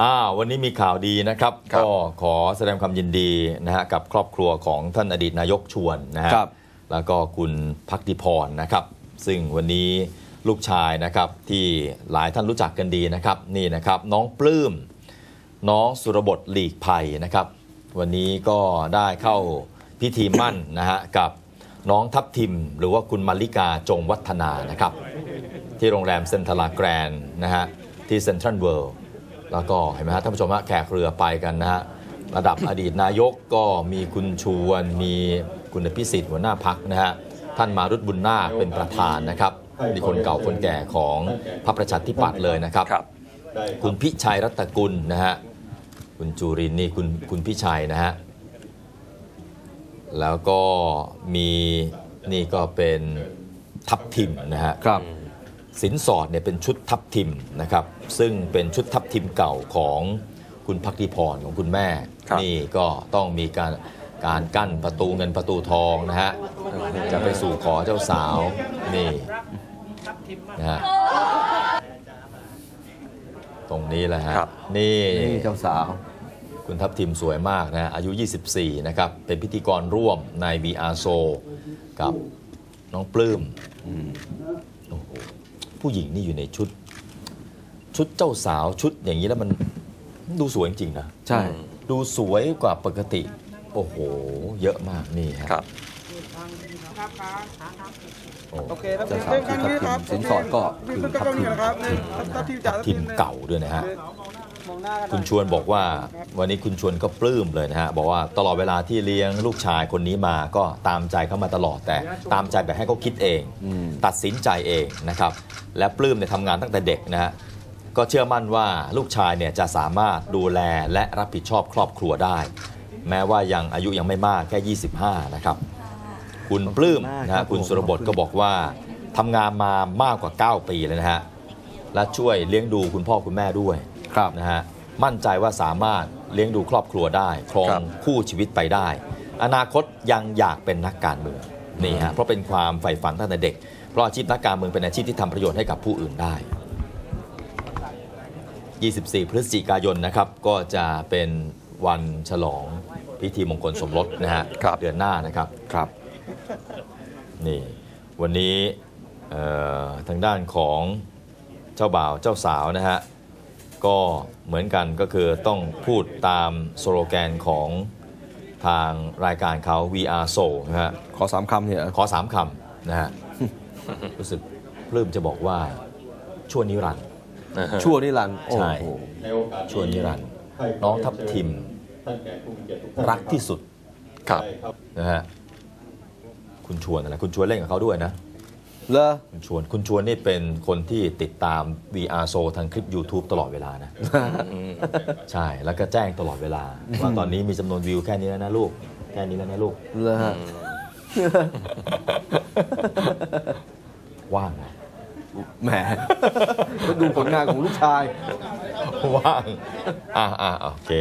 อ่าวันนี้มีข่าวดีนะครับ ครับก็ขอแสดงความยินดีนะฮะกับครอบครัวของท่านอดีตนายกชวนนะฮะครับ แล้วก็คุณพักดิพรนะครับ ซึ่งวันนี้ลูกชายนะครับที่หลายท่านรู้จักกันดีนะครับ นี่นะครับน้องปลื้ม น้องสุรบทหลีกภัยนะครับ วันนี้ก็ได้เข้าพิธีมั่นนะฮะกับน้องทัพทิม หรือว่าคุณมาริกาจงวัฒนานะครับ ที่โรงแรมเซนทรัลแกรนนะฮะที่เซ็นทรัลเวิลด์ แล้วก็เห็นไหมฮะท่านผู้ชมฮะแขกเรือไปกันนะฮะระดับอดีตนายกก็มีคุณชวนมีคุณพิสิทธิ์หัวหน้าพักนะฮะท่านมารุตบุญนาคเป็นประธานนะครับนี่คนเก่าคนแก่ของพระประชาธิปัตย์เลยนะครับครับคุณพิชัยรัตนกุลนะฮะคุณจูรินทร์นี่คุณคุณพิชัยนะฮะแล้วก็มีนี่ก็เป็นทับทิมนะฮะครับ สินสอดเนี่ยเป็นชุดทับทิมนะครับซึ่งเป็นชุดทับทิมเก่าของคุณพักดีพรของคุณแม่ครับนี่ก็ต้องมีการการกั้นประตูเงินประตูทองนะฮะจะไปสู่ขอเจ้าสาวนี่นะฮะตรงนี้แหละฮะครับนี่นี่เจ้าสาว คุณทัพทิมสวยมากนะอายุ 24 นะครับ เป็นพิธีกรร่วมใน VR s o กับน้องปลื้มโอ้โห ผู้หญิงนี่อยู่ในชุด ชุดเจ้าสาวชุดอย่างนี้แล้วมันดูสวยจริงๆนะใช่ ดูสวยกว่าปกติ โอ้โห เยอะมากนี่ฮะครับโอ้โอเคครับเจ้าสาวคือทับทิมสินสอดก็คือทับทิมนะครับนี่ทับทิมจ่าทีมเก่าด้วยนะฮะ มองหน้ากันหน่อยคุณชวนบอกว่าวันนี้คุณชวนก็ปลื้มเลยนะฮะ บอกว่าตลอดเวลาที่เลี้ยงลูกชายคนนี้มาก็ตามใจเขามาตลอดแต่ตามใจแบบให้เขาคิดเองอืมตัดสินใจเองนะครับ และปลื้มเนี่ยทำงานตั้งแต่เด็กนะฮะก็เชื่อมั่นว่าลูกชายเนี่ยจะสามารถดูแลและรับผิดชอบครอบครัวได้ แม้ว่ายังอายุยังไม่มากแค่ 25 นะครับ คุณปลื้มนะฮะคุณสุรบทก็บอกว่าทำงานมามากกว่า 9 ปีเลยนะฮะและช่วยเลี้ยงดูคุณพ่อคุณแม่ด้วย ครับนะฮะมั่นใจว่าสามารถเลี้ยงดูครอบครัวได้ครอครังบคู่ชีวิตไปได้ อนาคตยังอยากเป็นนักการเมืองนี่ฮะเพราะเป็นความใฝ่ฝันตั้งแต่เด็ก เพราะอาชีพนักการเมืองเป็นอาชีพที่ทำประโยชน์ให้กับผู้อื่นได้ 24 พฤศจิกายนนะครับก็จะเป็นวันฉลองพิธีมงคลสมรสนะฮะครับ เดือนหน้านะครับ ครับ นี่วันนี้เอ่อทางด้านของเจ้าบ่าวเจ้าสาวนะฮะ ก็เหมือนกันก็คือต้องพูดตามสโลแกนของทางรายการเขา VR Soul นะฮะขอสามคำเนี่ยเหรอขอสามคำนะฮะ รู้สึกปลื้มจะบอกว่าชั่วนิรันดร์ชั่วนิรันดร์โอ้ใช่โหชั่วนิรันดร์น้องทับทิม รักที่สุดครับนะฮะคุณชวนอะไรคุณชวนเล่นกับเขาด้วยนะ เลอคุณชวน คุณชวนนี่เป็นคนที่ติดตาม VR s o ทางคลิป YouTube ตลอดเวลานะ ใช่ แล้วก็แจ้งตลอดเวลา ว่าตอนนี้มีจำนวนวิวแค่นี้แล้วนะลูก แค่นี้แล้วนะลูกเลอฮะว่างนะแหมก็ดูผลงานของลูกชาย ว่าง อ่าอ่าโอเค